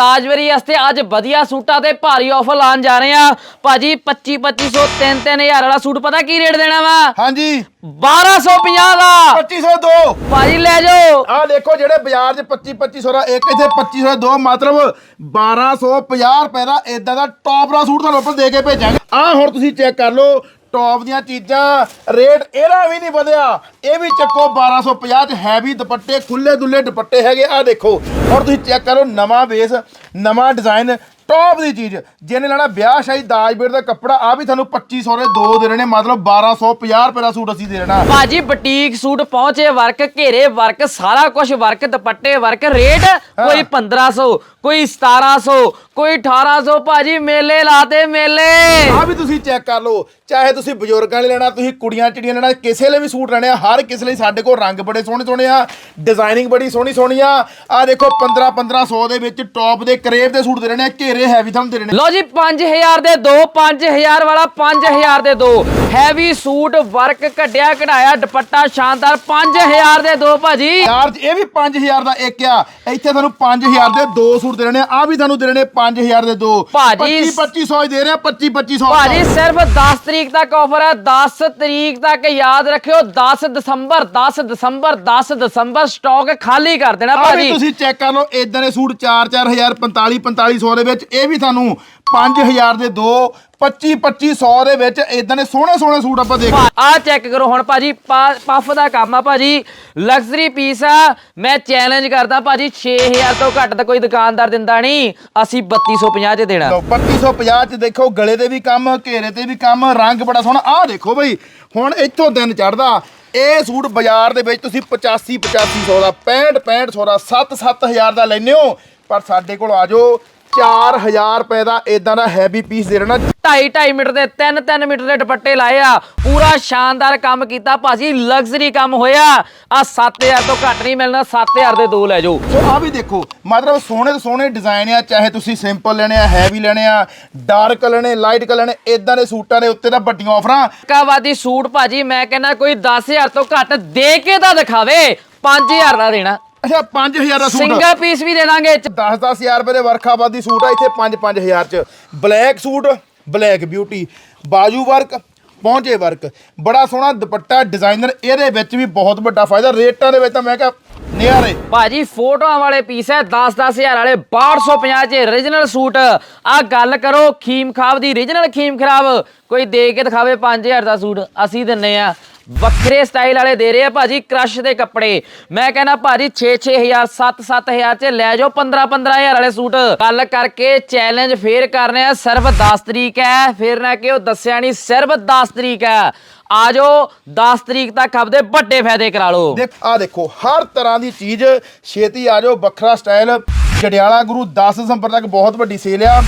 ਦਾਜਵਰੀ ਵਾਸਤੇ ਅੱਜ ਵਧੀਆ ਸੂਟਾਂ ਤੇ ਭਾਰੀ ਆਫਰ ਲਾਣ ਜਾ ਰਹੇ ਆ। ਭਾਜੀ 25 2500 3 3000 ਵਾਲਾ ਸੂਟ ਪਤਾ ਕੀ ਰੇਟ ਦੇਣਾ ਵਾ? ਹਾਂਜੀ। 1250 ਦਾ। 2502 ਭਾਜੀ ਲੈ ਜਾਓ। ਆਹ ਦੇਖੋ ਜਿਹੜੇ ਬਾਜ਼ਾਰ 'ਚ 25 2500 ਦਾ ਇੱਕ ਇੱਥੇ 2500 ਦਾ ਦੋ ਮਤਲਬ 1250 ਰੁਪਏ ਦਾ ਇਦਾਂ ਦਾ ਟੌਪ ਦਾ ਸੂਟ ਤੁਹਾਨੂੰ ਆਪਾਂ ਦੇ ਕੇ ਭੇਜਾਂਗੇ। ਆਹ ਹੁਣ ਤੁਸੀਂ ਚੈੱਕ ਕਰ ਲਓ ਟੌਪ ਦੀਆਂ ਚੀਜ਼ਾਂ ਰੇਟ ਇਹਦਾ ਵੀ ਨਹੀਂ ਵਧਿਆ। ਇਹ ਵੀ ਚੱਕੋ 1250 ਚ ਹੈਵੀ ਦੁਪੱਟੇ ਖੁੱਲੇ ਦੁੱਲੇ ਦੁਪੱਟੇ ਹੈਗੇ। ਆਹ ਦੇਖੋ ਔਰ ਤੁਸੀਂ ਚੈੱਕ ਕਰੋ ਨਵਾਂ ਬੇਸ ਨਵਾਂ ਡਿਜ਼ਾਈਨ ਟੌਪ ਦੀ ਚੀਜ਼। ਜਿਹਨੇ ਲੈਣਾ ਵਿਆਹ ਸ਼ਾਹੀ ਦਾਜ ਬੇੜ ਦਾ ਕੱਪੜਾ ਆ ਵੀ ਤੁਹਾਨੂੰ 2500 ਦੇ ਦੋ ਦੇ ਰਹੇ ਨੇ ਮਤਲਬ 1250 ਰੁਪਏ ਦਾ ਸੂਟ ਅਸੀਂ ਦੇ ਦੇਣਾ ਭਾਜੀ ਬੁਟੀਕ ਸੂਟ ਪਹੁੰਚੇ ਵਰਕ ਘੇਰੇ ਵਰਕ ਸਾਰਾ ਕੁਝ ਵਰਕ ਦੁਪੱਟੇ ਵਰਕ ਰੇਟ ਕੋਈ 1500 ਕੋਈ 1700 ਕੋਈ 1800 ਭਾਜੀ ਮੇਲੇ ਲਾਤੇ ਮੇਲੇ। ਆ ਵੀ ਤੁਸੀਂ ਚੈੱਕ ਕਰ ਲਓ ਚਾਹੇ ਤੁਸੀਂ ਬਜ਼ੁਰਗਾਂ ਲਈ ਲੈਣਾ ਤੁਸੀਂ ਕੁੜੀਆਂ ਚਿੜੀਆਂ ਲੈਣਾ ਕਿਸੇ ਲਈ ਵੀ ਸੂਟ ਲੈਣੇ ਆ ਹਰ ਕਿਸੇ ਲਈ ਸਾਡੇ ਕੋਲ ਰੰਗ ਬੜੇ ਸੋਹਣੇ ਸੋਹਣੇ ਆ ਡਿਜ਼ਾਈਨਿੰਗ ਬੜੀ ਸੋਹਣੀ ਸੋਹਣੀ ਆ। ਆ ਦੇਖੋ 15 1500 ਦੇ ਵਿੱਚ ਟੌਪ ਦੇ ਕਰੇਵ ਦੇ ਸੂਟ ਦੇ ਰਹੇ ਨੇ ਘੇਰੇ ਹੈਵੀ ਤੁਹਾਨੂੰ ਦੇ ਰਹੇ ਨੇ। ਲੋ ਜੀ 5000 ਦੇ ਦੋ 5000 ਵਾਲਾ 5000 ਦੇ ਦੋ। ਹੈਵੀ ਸੂਟ ਵਰਕ ਕੱਢਿਆ ਕਢਾਇਆ ਦੁਪੱਟਾ ਸ਼ਾਨਦਾਰ 5000 ਦੇ ਦੋ ਭਾਜੀ। ਯਾਰ ਇਹ ਵੀ 5000 ਦਾ ਇੱਕ ਆ। ਇੱਥੇ ਤੁਹਾਨੂੰ 5000 ਦੇ ਦੋ ਸੂਟ ਦੇ ਰਹੇ ਨੇ ਆ ਵੀ ਤੁਹਾਨੂੰ ਦੇ ਰਹੇ ਨੇ 5000 ਦੇ ਦੋ। ਭਾਜੀ, 25 2500 ਹੀ ਦੇ ਰਹੇ ਆ 25 2500 ਭਾਜੀ ਸਿਰਫ 10 ਤਰੀਕ ਤੱਕ ਆਫਰ ਹੈ 10 ਤਰੀਕ ਤੱਕ ਯਾਦ ਰੱਖਿਓ 10 ਦਸੰਬਰ 10 ਦਸੰਬਰ 10 ਦਸੰਬਰ ਸਟਾਕ ਖਾਲੀ ਕਰ ਦੇਣਾ ਭਾਜੀ। ਤੁਸੀਂ ਚੈੱਕ ਕਰ ਲਓ ਇਦਾਂ ਦੇ ਸੂਟ 4-4000 45 4500 ਦੇ ਵਿੱਚ ਇਹ ਵੀ ਤੁਹਾਨੂੰ 5000 ਦੇ ਦੋ 25 2500 ਦੇ ਵਿੱਚ ਇਦਾਂ ਦੇ ਸੋਹਣੇ ਸੋਹਣੇ ਸੂਟ ਆਪਾਂ ਦੇਖ ਆ ਚੈੱਕ ਕਰੋ ਹੁਣ ਭਾਜੀ ਪਫ ਦਾ ਕੰਮ ਆ ਭਾਜੀ। ਲਗਜ਼ਰੀ ਪੀਸ ਆ ਮੈਂ ਚੈਲੰਜ ਕਰਦਾ ਭਾਜੀ 6000 ਤੋਂ ਘੱਟ ਤਾਂ ਕੋਈ ਦੁਕਾਨਦਾਰ ਦਿੰਦਾ ਨਹੀਂ। ਅਸੀਂ 3250 ਚ ਦੇਣਾ। ਲਓ 3250 ਚ ਦੇਖੋ ਗਲੇ ਤੇ ਵੀ ਕੰਮ ਘੇਰੇ ਤੇ ਵੀ ਕੰਮ ਰੰਗ ਬੜਾ ਸੋਹਣਾ। ਆਹ ਦੇਖੋ ਬਈ ਹੁਣ ਇੱਥੋਂ ਦਿਨ ਚੜਦਾ ਇਹ ਸੂਟ ਬਾਜ਼ਾਰ ਦੇ ਵਿੱਚ ਤੁਸੀਂ 85 8500 ਦਾ 65 6500 ਦਾ 7 7000 ਦਾ ਲੈਨੇ ਹੋ। ਪਰ ਸਾਡੇ ਕੋਲ ਆ ਜਾਓ 4000 ਰੁਪਏ ਦਾ ਇਦਾਂ ਦਾ ਹੈਵੀ ਪੀਸ ਦੇ ਰਹਿਣਾ 2.5 2.5 ਮੀਟਰ ਦੇ 3 3 ਮੀਟਰ ਦੇ ਦੁਪੱਟੇ ਲਾਏ ਆ। ਪੂਰਾ ਸ਼ਾਨਦਾਰ ਕੰਮ ਕੀਤਾ ਭਾਜੀ ਲਗਜ਼ਰੀ ਕੰਮ ਹੋਇਆ। ਆ 7000 ਤੋਂ ਘੱਟ ਨਹੀਂ ਮਿਲਣਾ 7000 ਦੇ ਦੋ ਲੈ ਜਾਓ। ਸੋ ਆ ਵੀ ਦੇਖੋ ਮਤਲਬ ਸੋਹਣੇ ਤੋਂ ਸੋਹਣੇ ਡਿਜ਼ਾਈਨ ਆ ਚਾਹੇ ਤੁਸੀਂ ਸਿੰਪਲ ਲੈਣੇ ਆ ਹੈਵੀ ਲੈਣੇ ਆ ਡਾਰਕ ਲੈਣੇ ਲਾਈਟ ਕਲਰ ਲੈਣੇ ਇਦਾਂ ਦੇ ਸੂਟਾਂ ਦੇ ਉੱਤੇ ਤਾਂ ਵੱਡੀਆਂ ਆਫਰਾਂ ਕਾਵਾਦੀ ਸੂਟ ਭਾਜੀ ਮੈਂ ਕਹਿੰਦਾ ਕੋਈ 10000 ਤੋਂ ਘੱਟ ਦੇ ਕੇ ਤਾਂ ਦਿਖਾਵੇ 5000 ਦਾ ਦੇਣਾ। ਅੱਛਾ 5000 ਦਾ ਸੂਟ ਸਿੰਗਲ ਪੀਸ ਵੀ ਦੇ ਦਾਂਗੇ 10-10000 ਰੁਪਏ ਦੇ ਵਰਖਾਬਾਦੀ ਸੂਟ ਆ ਇੱਥੇ 5-5000 ਚ। ਬਲੈਕ ਸੂਟ ਬਲੈਕ ਬਿਊਟੀ ਬਾਜੂ ਵਰਕ ਪਹੁੰਚੇ ਵਰਕ। ਬੜਾ ਸੋਹਣਾ ਦੁਪੱਟਾ ਡਿਜ਼ਾਈਨਰ ਇਹਦੇ ਵਿੱਚ ਵੀ ਬਹੁਤ ਵੱਡਾ ਫਾਇਦਾ। ਰੇਟਾਂ ਦੇ ਵਿੱਚ ਤਾਂ ਮੈਂ ਕਿਹਾ ਨਿਆਰੇ। ਭਾਜੀ ਫੋਟੋਆਂ ਵਾਲੇ ਪੀਸ ਹੈ 10-10000 ਵਾਲੇ 6250 ਚ origignal ਸੂਟ। ਆ ਗੱਲ ਕਰੋ ਖੀਮ ਖਾਬ ਦੀ origignal ਖੀਮ ਖਰਾਬ। ਕੋਈ ਦੇ ਕੇ ਦਿਖਾਵੇ 5000 ਦਾ ਸੂਟ ਅਸੀਂ ਦਿੰਨੇ ਆ। ਵੱਖਰੇ ਸਟਾਈਲ ਵਾਲੇ ਦੇ ਰਹੇ ਆ ਭਾਜੀ ਕ੍ਰਸ਼ ਦੇ ਕੱਪੜੇ। ਮੈਂ ਕਹਿੰਦਾ ਭਾਜੀ 6-6000 7-7000 ਚ ਲੈ ਜਾਓ 15-15000 ਵਾਲੇ ਸੂਟ। ਗੱਲ ਕਰਕੇ ਚੈਲੰਜ ਫੇਰ ਕਰਨੇ ਆ, ਸਿਰਫ 10 ਤਰੀਕ ਹੈ। ਫੇਰ ਨਾ ਕਿ ਉਹ ਦੱਸਿਆ ਨਹੀਂ ਸਿਰਫ 10 ਤਰੀਕ ਹੈ। ਆ ਜਾਓ 10 ਤਰੀਕ ਤੱਕ ਆਪਦੇ ਵੱਡੇ ਫਾਇਦੇ ਕਰਾ ਲਓ। ਦੇਖ ਆ ਦੇਖੋ, ਹਰ ਤਰ੍ਹਾਂ ਦੀ ਚੀਜ਼, ਛੇਤੀ ਆ ਜਾਓ, ਵੱਖਰਾ ਸਟਾਈਲ। ਜੜਿਆਲਾ ਗੁਰੂ 10 ਦਸੰਬਰ ਤੱਕ ਬਹੁਤ ਵੱਡੀ ਸੇਲ ਆ।